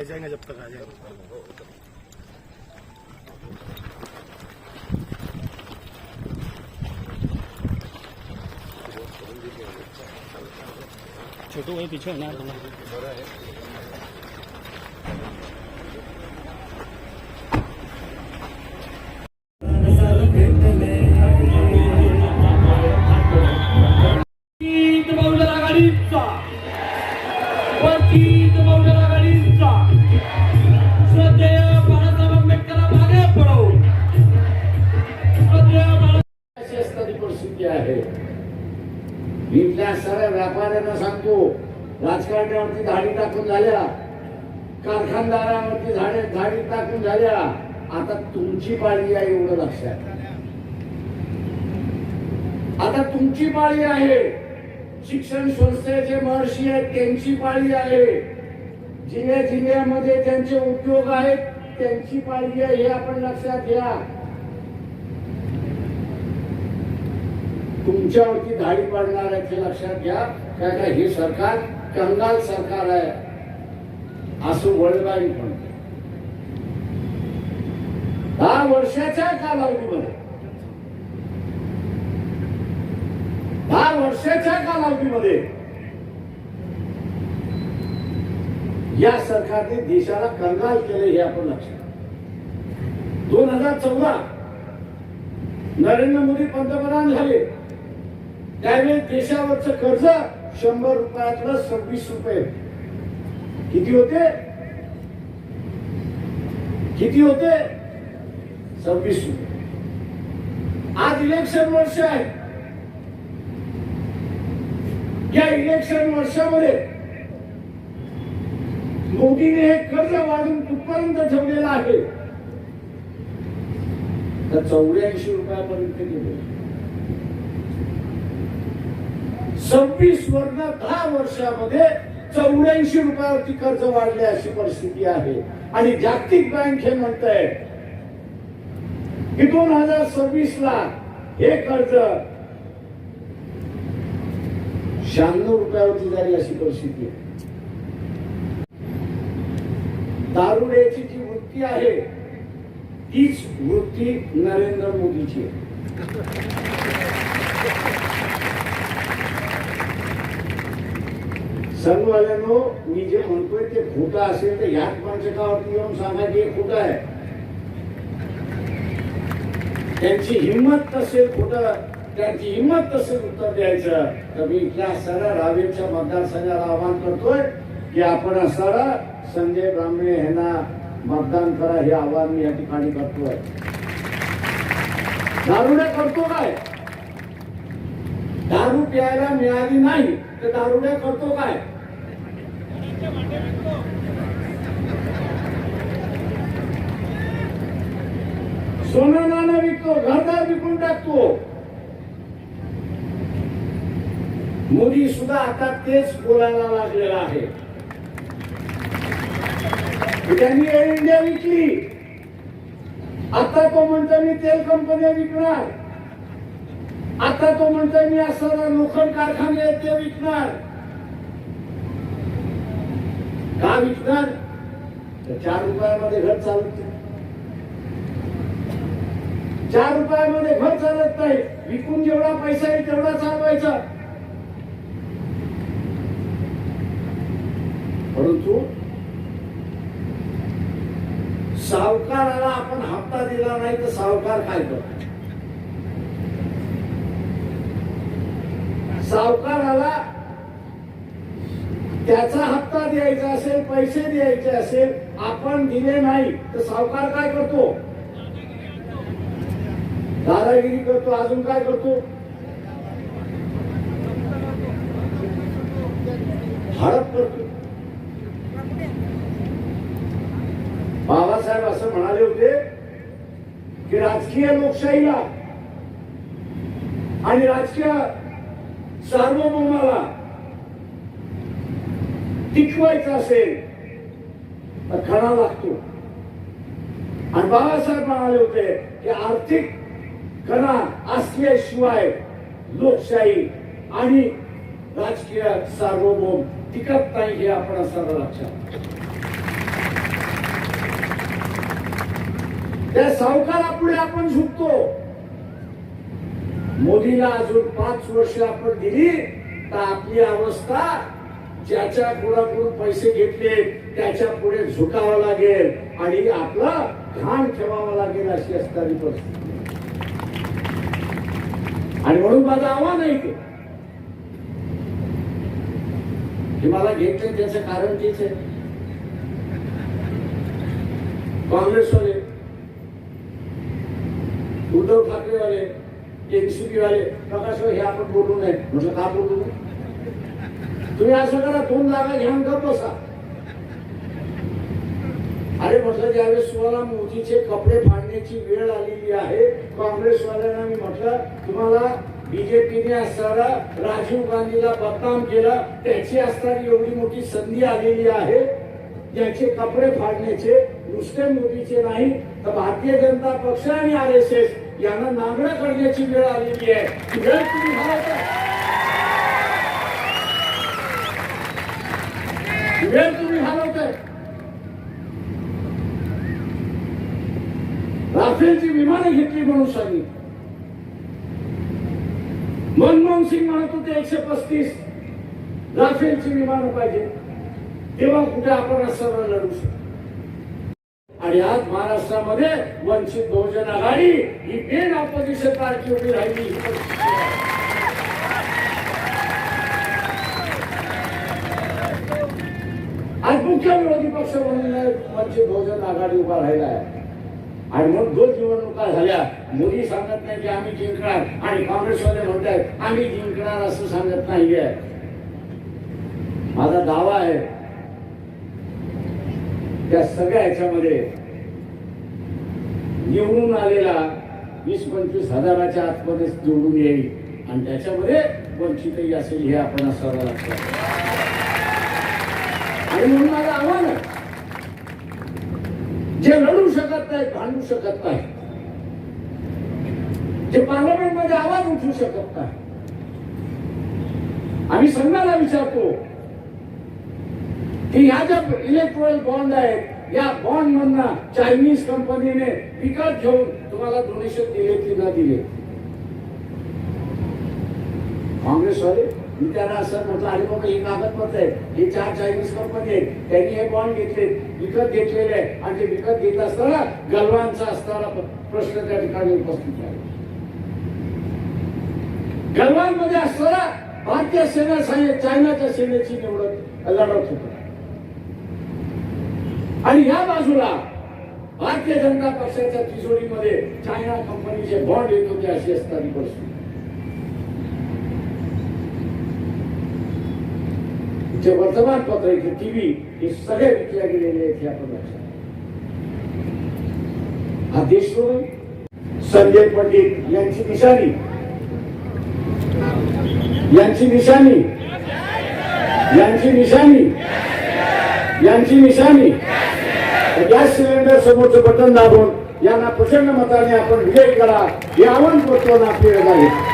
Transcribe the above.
आ जाएंगे जब तक आ जाएंगे। छोटू वही पीछे है ना है। व्यापाऱ्यांना सांगतो राजकारण्यावरती धाडी टाकून झाल्या कारखानदारावरती झाडे धाडी टाकून झाल्या. आता तुमची पाळी आहे एवढं लक्षात. आता तुमची पाळी आहे. शिक्षण संस्थेचे महर्षी आहेत त्यांची पाळी आहे. जिल्ह्या जिल्ह्यामध्ये त्यांचे उद्योग आहेत त्यांची पाळी आहे हे आपण लक्षात घ्या. तुमच्यावरती धाडी पाडणार आहे ते लक्षात घ्या. काय काय हे सरकार कंगाल सरकार आहे. असं वळगाई पण. दहा वर्षाच्या कालावधीमध्ये. दहा वर्षाच्या कालावधीमध्ये. या सरकारने देशाला कंगाल केले हे आपण लक्षात दोन हजार चौदा नरेंद्र मोदी पंतप्रधान झाले. त्यावेळी देशावरचं कर्ज शंभर रुपयातलं सव्वीस रुपये. किती होते? किती होते? सव्वीस रुपये. आज इलेक्शन वर्ष आहे. या इलेक्शन वर्षामध्ये मोदीने हे कर्ज वाढून कुठपर्यंत ठेवलेलं आहे? तर चौऱ्याऐंशी रुपयापर्यंत गेले. सव्वीस वर्ग दहा वर्षामध्ये चौऱ्याऐंशी रुपयावरती कर्ज वाढले अशी परिस्थिती आहे. आणि जागतिक बँक हे म्हणत आहे की दोन हजार सव्वीस ला हे कर्ज शहाण्णव रुपयावरती झाली अशी परिस्थिती आहे. दारुड्याची जी वृत्ती आहे तीच वृत्ती नरेंद्र मोदीची आहे. सनवाल्यानो मी जे म्हणतोय ते खोटं असेल तर याच माणसकावरती येऊन सांगा की हे खोटं आहे. त्यांची हिंमत नसेल खोटं त्यांची हिंमत नसेल उत्तर द्यायचं तर मी इथल्या सगळ्या रावेरच्या मतदारसंघाला आवाहन करतोय की आपण असणारा संजय ब्राह्मणे यांना मतदान करा हे आवाहन मी या ठिकाणी करतोय. दारुड्या करतो काय? दारू प्यायला मिळाली नाही तर दारुड्या करतो काय? सोनं नाणं विकतो घरदार विकून टाकतो. मोदी सुद्धा आता तेच बोलायला लागलेला आहे. त्यांनी एअर इंडिया विकली. आता तो म्हणतो मी तेल कंपन्या विकणार. आता तो म्हणतोय मी असं लोखंड कारखाने आहेत ते विकणार. का विकणार? तर चार रुपयामध्ये घर चालत नाही. चार रुपयामध्ये घर चालत नाही. विकून जेवढा पैसा येईल तेवढा चालवायचा. परंतु सावकाराला आपण हप्ता दिला नाही तर सावकार काय करतो सावकाराला त्याचा हप्ता द्यायचा असेल पैसे द्यायचे असेल आपण दिले नाही तर सावकार काय करतो? दादागिरी करतो अजून काय करतो? हडप करतो. बाबासाहेब असं म्हणाले होते की राजकीय लोकशाहीला आणि राजकीय सार्वभौमाला टिकवायचं असेल तर खडा लागतो आणि बाबासाहेब म्हणाले होते की आर्थिक कणा असल्याशिवाय लोकशाही आणि राजकीय सार्वभौम टिकत नाही हे आपण असं लक्षात त्या सावकारापुढे आपण झुकतो. मोदीला अजून पाच वर्ष आपण दिली तर आपली अवस्था ज्याच्या कुणाकडून पैसे घेतले त्याच्या पुढे झुकावं लागेल. आणि आपलं घाण ठेवावं लागेल अशी असणारी परिस्थिती. आणि म्हणून माझं आव्हान आहे ते हे मला घेतले त्याचं कारण तेच आहे. काँग्रेसवाले उद्धव ठाकरेवाले एनसीपी वाले प्रकाश हे आपण बोलू नये. म्हटलं का बोलू? नये तुम्ही असं करा दोन जागा घेऊन गप बसा. अरे म्हटलं ज्यावेळेस तुम्हाला मोदीचे कपडे फाडण्याची वेळ आलेली आहे काँग्रेसवाल्यांना मी म्हटलं तुम्हाला बीजेपीने असणारा राजीव गांधीला बदनाम केला त्याची असणारी एवढी मोठी संधी आलेली आहे ज्याचे कपडे फाडण्याचे नुसते मोदीचे नाही तर भारतीय जनता पक्ष आणि आर एस एस यांना नांगडं करण्याची वेळ आलेली आहे. वेळ तुम्ही घालवताय वेळ तुम्ही घालवताय. राफेलची विमानं घेतली म्हणून सांगितलं. मनमोहन सिंग म्हणत होते एकशे पस्तीस राफेलची विमानं पाहिजे. तेव्हा कुठे आपण असं लढू शकतो? आणि आज महाराष्ट्रामध्ये वंचित बहुजन आघाडी ही मेन ऑपोजिशन पार्टी उभी राहिली. आज मुख्य विरोधी पक्ष म्हणून वंचित बहुजन आघाडी उभा राहिला आहे. आणि मग दोन निवडणुका झाल्या. मोदी सांगत नाही की आम्ही जिंकणार. आणि काँग्रेसवाले म्हणतात आम्ही जिंकणार असं सांगत नाहीये. माझा दावा आहे त्या सगळ्या ह्याच्यामध्ये निवडून आलेला वीस पंचवीस हजाराच्या आतमध्ये निवडून येईल. आणि त्याच्यामध्ये वंचितही असेल हे आपण असावं लागतं. आणि म्हणून माझं आव्हान आहे जे लढू शकत नाहीत भांडू शकत नाही. जे पार्लमेंटमध्ये आवाज उठू शकत नाही. आम्ही संघाला विचारतो की ह्या ज्या इलेक्ट्रॉनिक बॉन्ड आहेत या बॉन्ड मधनं चायनीज कंपनीने विकत घेऊन तुम्हाला डोनेशन दिले की ना दिले काँग्रेसवाले मी त्यांना असं म्हटलं अरे बाबा ही कागदपत्र आहे. हे चार चायनीज कंपनी आहेत. त्यांनी हे बॉन्ड घेतले विकत घेतलेले आहे. आणि ते विकत घेत असताना गलवानचा असणारा प्रश्न त्या ठिकाणी उपस्थित आहे गलवानमध्ये असताना भारतीय सेना चायनाच्या सेनेची निवडत लढत होत. आणि या बाजूला भारतीय जनता पक्षाच्या तिजोरीमध्ये चायना कंपनीचे बॉन्ड येत होते अशी असणारी परिस्थिती. जे वर्तमानपत्र इथे टीव्ही हे सगळे विकल्या गेलेले आहेत हे आपण लक्षात हा देश सोडून संजय पंडित यांची निशाणी. यांची निशाणी. यांची निशाणी. यांची निशाणी. गॅस सिलेंडर समोरचं बटन दाबून यांना प्रचंड मताने आपण विजय करा हे आव्हान करतो आणि आपली आहे